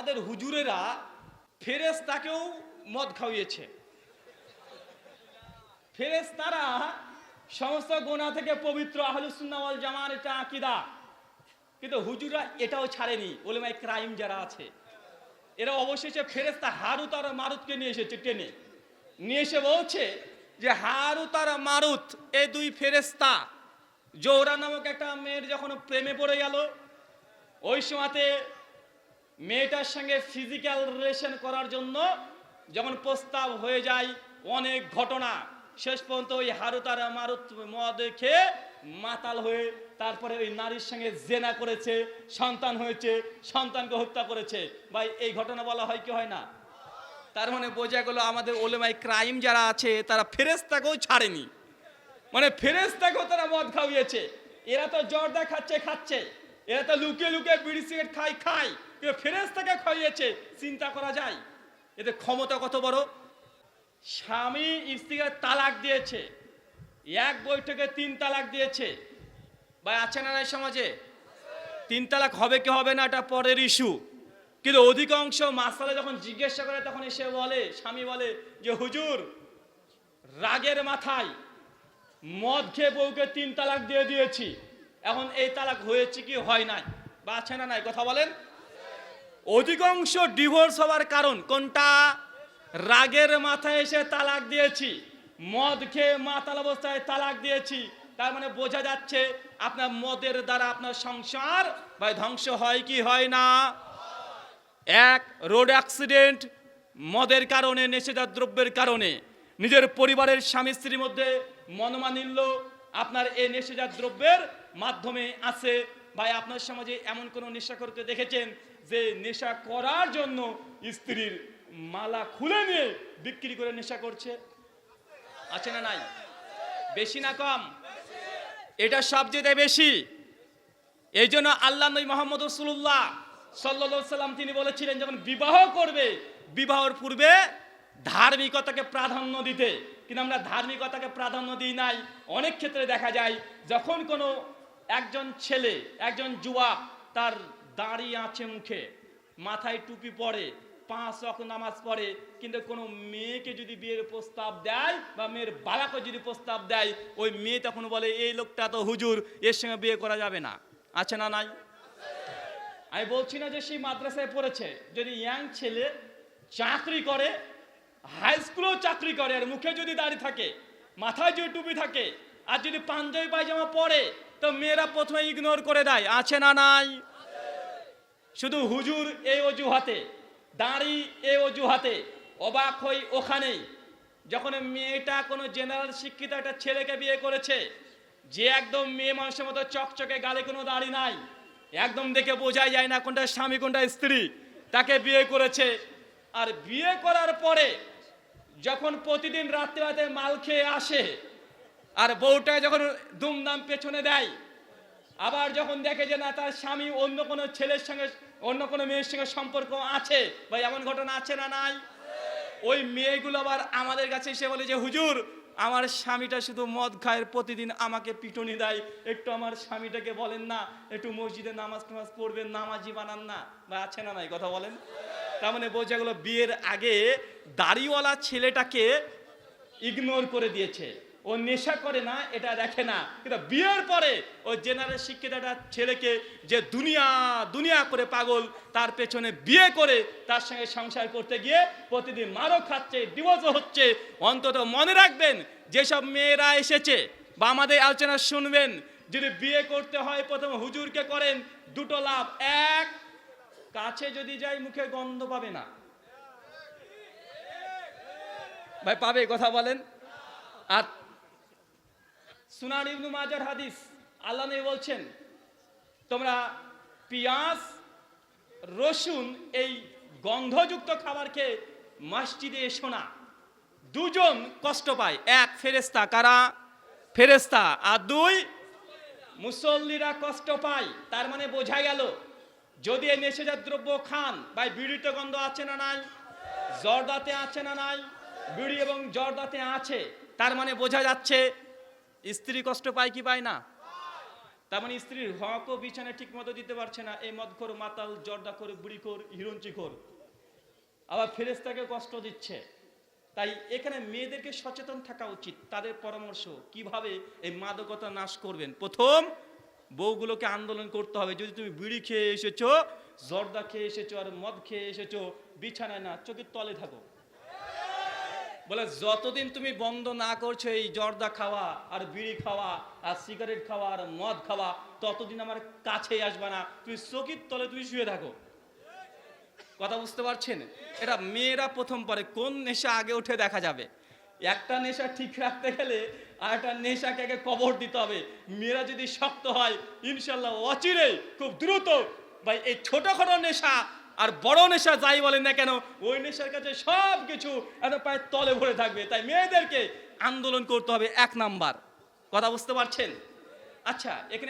আমাদের হুজুরেরা ফেরেস্তাকেও মদ খাওয়িয়েছে। ফেরেস্তারা সমস্ত গোনা থেকে পবিত্র আহলুসুন্না ওয়াল জামার এটা আকিদা। কিন্তু হুজুরা এটাও ছাড়েনি ওলেমাই ক্রাইম যারা আছে। এরা অবশেষে ফেরেস্তা হারুত আর মারুতকে নিয়ে এসেছে টেনে। নিয়ে এসে বলছে যে হারুত আর মারুত, এ দুই ফেরেস্তা জোহরা নামক একটা মেয়ের যখন প্রেমে পড়ে গেল, ওই সময়তে মেয়েটার সঙ্গে ফিজিক্যাল রিলেশন করার জন্য যখন প্রস্তাব হয়ে যায়, অনেক ঘটনা। শেষ পর্যন্ত ওই হারুতার মারুত মদ খেয়ে মাতাল হয়ে তারপরে ওই নারীর সঙ্গে জেনা করেছে, সন্তান হয়েছে, সন্তানকে হত্যা করেছে। ভাই, এই ঘটনা বলা হয় কি হয় না? তার মানে বোঝা গেল আমাদের ওলেমাই ক্রাইম যারা আছে, তারা ফেরেস্তাকেও ছাড়েনি। মানে ফেরেস্তাকেও তারা মদ খাওয়িয়েছে। এরা তো জর্দা খাচ্ছে খাচ্ছে। এরা তো লুকিয়ে লুকিয়ে বিড়ি সিগারেট খাই খাই কিন্তু থেকে খাইয়েছে, চিন্তা করা যায়। এতে ক্ষমতা কত বড়? স্বামী স্ত্রীকে তালাক দিয়েছে। এক বৈঠকে তিন তালাক দিয়েছে। বা আছে না সমাজে? তিন তালাক হবে কি হবে না, এটা পরের ইস্যু। কিন্তু অধিকাংশ মাসালে যখন জিজ্ঞাসা করে, তখন এসে বলে, স্বামী বলে যে, হুজুর, রাগের মাথায় মদ খেয়ে বউকে তিন তালাক দিয়ে দিয়েছি। এখন এই তালাক হয়েছে কি হয় নাই? বা আছে না নাই? কথা বলেন। অধিকাংশ ডিভোর্স হওয়ার কারণ কোনটা? রাগের মাথায় এসে তালাক দিয়েছি। মদ খেয়ে মাতাল অবস্থায় তালাক দিয়েছি। তার মানে বোঝা যাচ্ছে আপনার মদের দ্বারা আপনার সংসার বা ধ্বংস হয় কি হয় না? এক রোড অ্যাক্সিডেন্ট মদের কারণে নেশাদার দ্রব্যের কারণে। নিজের পরিবারের স্বামী স্ত্রীর মধ্যে মনোমানিল্য আপনার এই নেশাজাত দ্রব্যের মাধ্যমে আছে। ভাই, আপনার সমাজে এমন কোন করতে দেখেছেন যে নেশা করার জন্য স্ত্রীর মালা খুলে নিয়ে বিক্রি করে নেশা করছে? আছে না নাই? বেশি না কম? এটা সবচেয়ে বেশি। এই জন্য আল্লাহ নবী মোহাম্মদ রসুল্লাহ সাল্লা সাল্লাম তিনি বলেছিলেন, যখন বিবাহ করবে, বিবাহর পূর্বে ধার্মিকতাকে প্রাধান্য দিতে। কিন্তু আমরা ধার্মিকতাকে প্রাধান্য দিই নাই। অনেক ক্ষেত্রে দেখা যায়, যখন কোনো একজন ছেলে, একজন যুবক তার দাড়ি আছে মুখে, মাথায় টুপি পরে, পাঁচ ওয়াক্ত নামাজ পড়ে, কিন্তু কোনো মেয়েকে যদি বিয়ের প্রস্তাব দেয় বা মেয়ের বাবাকে যদি প্রস্তাব দেয়, ওই মেয়ে তখন বলে, এই লোকটা তো হুজুর, এর সঙ্গে বিয়ে করা যাবে না। আছে না নাই? আমি বলছি না যে সেই মাদ্রাসায় পড়েছে। যদি ইয়াং ছেলে চাকরি করে হাই স্কুলেও চাকরি করে আর মুখে যদি দাড়ি থাকে, মাথায় যদি টুপি থাকে, আর যদি পাঞ্জাবি পায়জামা পরে, তো মেয়েরা প্রথমে ইগনোর করে দেয়, আছে না নাই? শুধু হুজুর এই অজুহাতে, দাঁড়ি এই অজুহাতে, অবাক হই ওখানেই। যখন মেয়েটা কোনো জেনারেল শিক্ষিত একটা ছেলেকে বিয়ে করেছে, যে একদম মেয়ে মানুষের মতো চকচকে গালে কোনো দাড়ি নাই, একদম দেখে বোঝাই যায় না কোনটা স্বামী, কোনটা স্ত্রী, তাকে বিয়ে করেছে। আর বিয়ে করার পরে যখন প্রতিদিন রাতে মাল খেয়ে আসে, আর বউটা যখন দুমদাম পেছনে দেয়, আবার যখন দেখে যে না, তার স্বামী অন্য কোনো ছেলের সঙ্গে, অন্য কোনো মেয়ের সঙ্গে সম্পর্ক আছে বা এমন ঘটনা আছে না নাই? ওই মেয়েগুলো আবার আমাদের কাছে এসে বলে যে, হুজুর, আমার স্বামীটা শুধু মদ খায়, প্রতিদিন আমাকে পিটুনি দেয়। একটু আমার স্বামীটাকে বলেন না, একটু মসজিদে নামাজ টামাজ পড়বেন, নামাজি বানান না। বা আছে না নাই? কথা বলেন। তার মানে বোঝা গেলো বিয়ের আগে দাড়িওয়ালা ছেলেটাকে ইগনোর করে দিয়েছে। ও নেশা করে না, এটা দেখে না। কিন্তু বিয়ের পরে ও জেনারেল শিক্ষিত একটা ছেলেকে যে দুনিয়া দুনিয়া করে পাগল, তার পেছনে বিয়ে করে, তার সঙ্গে সংসার করতে গিয়ে প্রতিদিন মারও খাচ্ছে ডিভোর্স হচ্ছে। অন্তত মনে রাখবেন, যেসব মেয়েরা এসেছে, বা আমাদের আলোচনা শুনবেন, যদি বিয়ে করতে হয়, প্রথমে হুজুরকে করেন, দুটো লাভ এক কাছে যদি যাই, মুখে গন্ধ পাবে না। ভাই, পাবে, কথা বলেন। আর সুনান ইবনু মাজার হাদিস, আল্লাহ বলছেন, তোমরা পেঁয়াজ, রসুন এই গন্ধযুক্ত খাবার খেয়ে মসজিদে এসো না। দুজন কষ্ট পায়। এক ফেরেস্তা কারা? ফেরেস্তা আর দুই, মুসল্লিরা কষ্ট পায়। তার মানে বোঝা গেল যদি এই নেশাজাত দ্রব্য খান, ভাই, বিড়িতে গন্ধ আছে না নাই? জর্দাতে আছে না নাই? বিড়ি এবং জর্দাতে আছে। তার মানে বোঝা যাচ্ছে, স্ত্রী কষ্ট পায় কি পায় না? তার মানে স্ত্রীর হকও বিছানা ঠিক মতো দিতে পারছে না। এই মদখোর, মাতাল জর্দা করে বুড়িখোর হিরঞ্চিখোর আবার ফেরেস্তাকে কষ্ট দিচ্ছে। তাই এখানে মেয়েদেরকে সচেতন থাকা উচিত, তাদের পরামর্শ। কীভাবে এই মাদকতা নাশ করবেন? প্রথম বউগুলোকে আন্দোলন করতে হবে। যদি তুমি বিড়ি খেয়ে এসেছ, জর্দা খেয়ে এসেছ আর মদ খেয়ে এসেছ, বিছানায় না, চোখের তলে থাকো। বলে, যতদিন তুমি বন্ধ না করছ এই জর্দা খাওয়া আর বিড়ি খাওয়া আর সিগারেট খাওয়া আর মদ খাওয়া, ততদিন আমার কাছেই আসবে না। তুমি চকির তলে তুমি শুয়ে থাকো। কথা বুঝতে পারছেন? এটা মেয়েরা প্রথম পরে কোন নেশা আগে উঠে দেখা যাবে? একটা নেশা ঠিক রাখতে গেলে আর একটা নেশাকে আগে কবর দিতে হবে। মেয়েরা যদি শক্ত হয় ইনশাল্লাহ অচিরে খুব দ্রুত ভাই, এই ছোটখাটো নেশা আর বড় নেশা যাই বলেন না কেন, ওই নেশার কাছে সব কিছু এত প্রায় তলে ভরে থাকবে। তাই মেয়েদেরকে আন্দোলন করতে হবে এক নাম্বার। কথা বুঝতে পারছেন? আচ্ছা এখানে